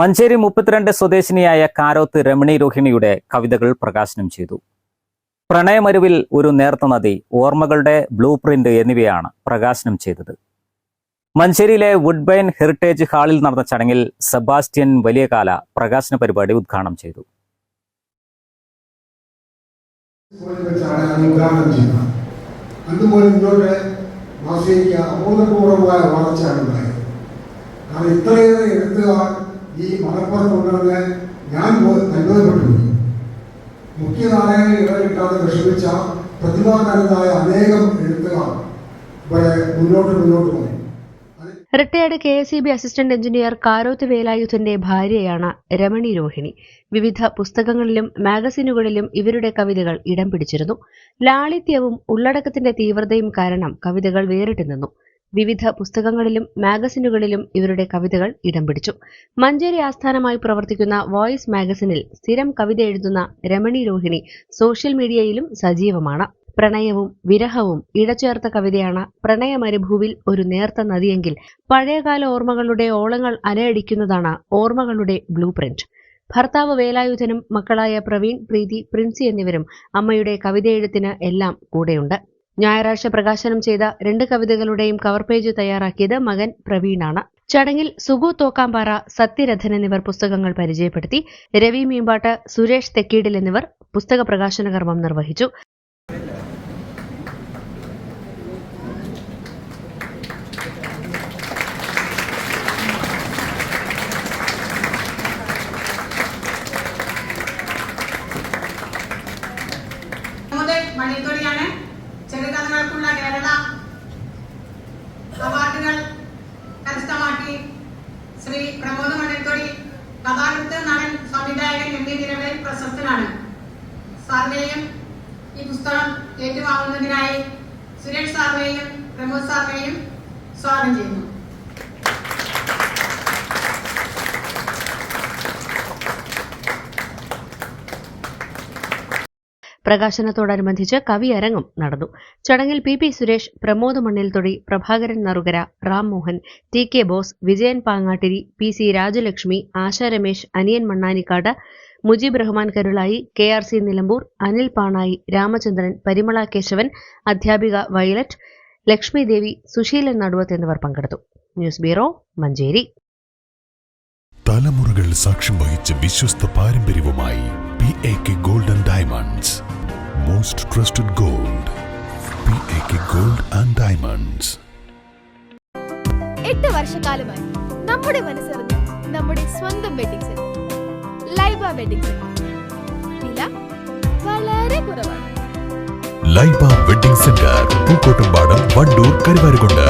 മഞ്ചേരി മുപ്പത്തിരണ്ട് സ്വദേശിനിയായ കാരോത്ത് രമണി രോഹിണിയുടെ കവിതകൾ പ്രകാശനം ചെയ്തു. പ്രണയമരുവിൽ ഒരു നേർത്ത നദി ഓർമ്മകളുടെ ബ്ലൂ പ്രിന്റ് എന്നിവയാണ് പ്രകാശനം ചെയ്തത്. മഞ്ചേരിയിലെ വുഡ്ബൈൻ ഹെറിറ്റേജ് ഹാളിൽ നടന്ന ചടങ്ങിൽ സെബാസ്റ്റ്യൻ വലിയകാല പ്രകാശന പരിപാടി ഉദ്ഘാടനം ചെയ്തു. വളർച്ചയാണ് ഉണ്ടായത്. കാരണം ഇത്രയേറെ എഴുത്തുകാർ ഈ മലപ്പുറം കൊണ്ടുവന്ന് ഞാൻ അനുഭവപ്പെട്ടു. മുഖ്യ നായകനെ ഇടകിട്ടാതെ വിഷമിച്ച പ്രതിഭാകാരനായ അനേകം എഴുത്തുകാർ ഇവിടെ മുന്നോട്ട് മുന്നോട്ട് പോയി retired K S E B assistant engineer Karoth വേലായുധന്റെ ഭാര്യയാണ് രമണി രോഹിണി. വിവിധ പുസ്തകങ്ങളിലും മാഗസിനുകളിലും ഇവരുടെ കവിതകൾ ഇടം പിടിച്ചിരുന്നു. ലാളിത്യവും ഉള്ളടക്കത്തിന്റെ തീവ്രതയും കാരണം കവിതകൾ വേറിട്ട് നിന്നു. വിവിധ പുസ്തകങ്ങളിലും മാഗസിനുകളിലും ഇവരുടെ കവിതകൾ ഇടം പിടിച്ചു. മഞ്ചേരി ആസ്ഥാനമായി പ്രവർത്തിക്കുന്ന വോയിസ് മാഗസിനിൽ സ്ഥിരം കവിത എഴുതുന്ന രമണി രോഹിണി സോഷ്യൽ മീഡിയയിലും സജീവമാണ്. പ്രണയവും വിരഹവും ഇടചേർത്ത കവിതയാണ് പ്രണയമരുഭൂവിൽ ഒരു നേർത്ത നദിയെങ്കിൽ പഴയകാല ഓർമ്മകളുടെ ഓളങ്ങൾ അലയടിക്കുന്നതാണ് ഓർമ്മകളുടെ ബ്ലൂ പ്രിന്റ്. ഭർത്താവ് വേലായുധനും മക്കളായ പ്രവീൺ പ്രീതി പ്രിൻസി എന്നിവരും അമ്മയുടെ കവിതയെഴുത്തിന് എല്ലാം കൂടെയുണ്ട്. ഞായറാഴ്ച പ്രകാശനം ചെയ്ത രണ്ട് കവിതകളുടെയും കവർ പേജ് തയ്യാറാക്കിയത് മകൻ പ്രവീണാണ്. ചടങ്ങിൽ സുഗു തോക്കാമ്പാറ സത്യരഥൻ എന്നിവർ പുസ്തകങ്ങൾ പരിചയപ്പെടുത്തി. രവി മീമ്പാട്ട് സുരേഷ് തെക്കീടിൽ എന്നിവർ പുസ്തക പ്രകാശന കർമ്മം നിർവഹിച്ചു. നിലകളിൽ പ്രശസ്തനാണ് സാറിനെയും ഈ പുസ്തകം ഏറ്റുവാങ്ങുന്നതിനായി സുരേഷ് സാറിനെയും പ്രമോദ് സാറിനെയും സ്വാഗതം ചെയ്യുന്നു. പ്രകാശനത്തോടനുബന്ധിച്ച് കവിയരങ്ങും നടന്നു. ചടങ്ങിൽ P P Suresh Pramod Mannilthodi Prabhakaran Narukara Ram Mohan T K Bose Vijayan Pangattiri P C Rajalakshmi Asha Ramesh Aniyan Mannanikkad Mujeeb Rahman Karulayi K R C Nilambur Anil Panayi Ramachandran Parimala Kesavan അധ്യാപിക Violet Lakshmi Devi Susheelan Naduvath എന്നിവർ പങ്കെടുത്തു. News bureau Manjeri. തലമുറകൾ സാക്ഷ്യം വഹിച്ച വിശ്വസ്ത പാരമ്പര്യവുമായി P A K golden diamonds most trusted gold P A K gold and diamonds എട്ട് വർഷക്കാലമായി നമ്മുടെ മനസ്സറിഞ്ഞ് നമ്മുടെ സ്വന്തം വെഡിങ് സെന്റർ ലൈബ വെഡിങ് വില വളരെ കുറവാണ്. Laiba wedding centre Pookkottumpadam Wandoor Karuvarakundu.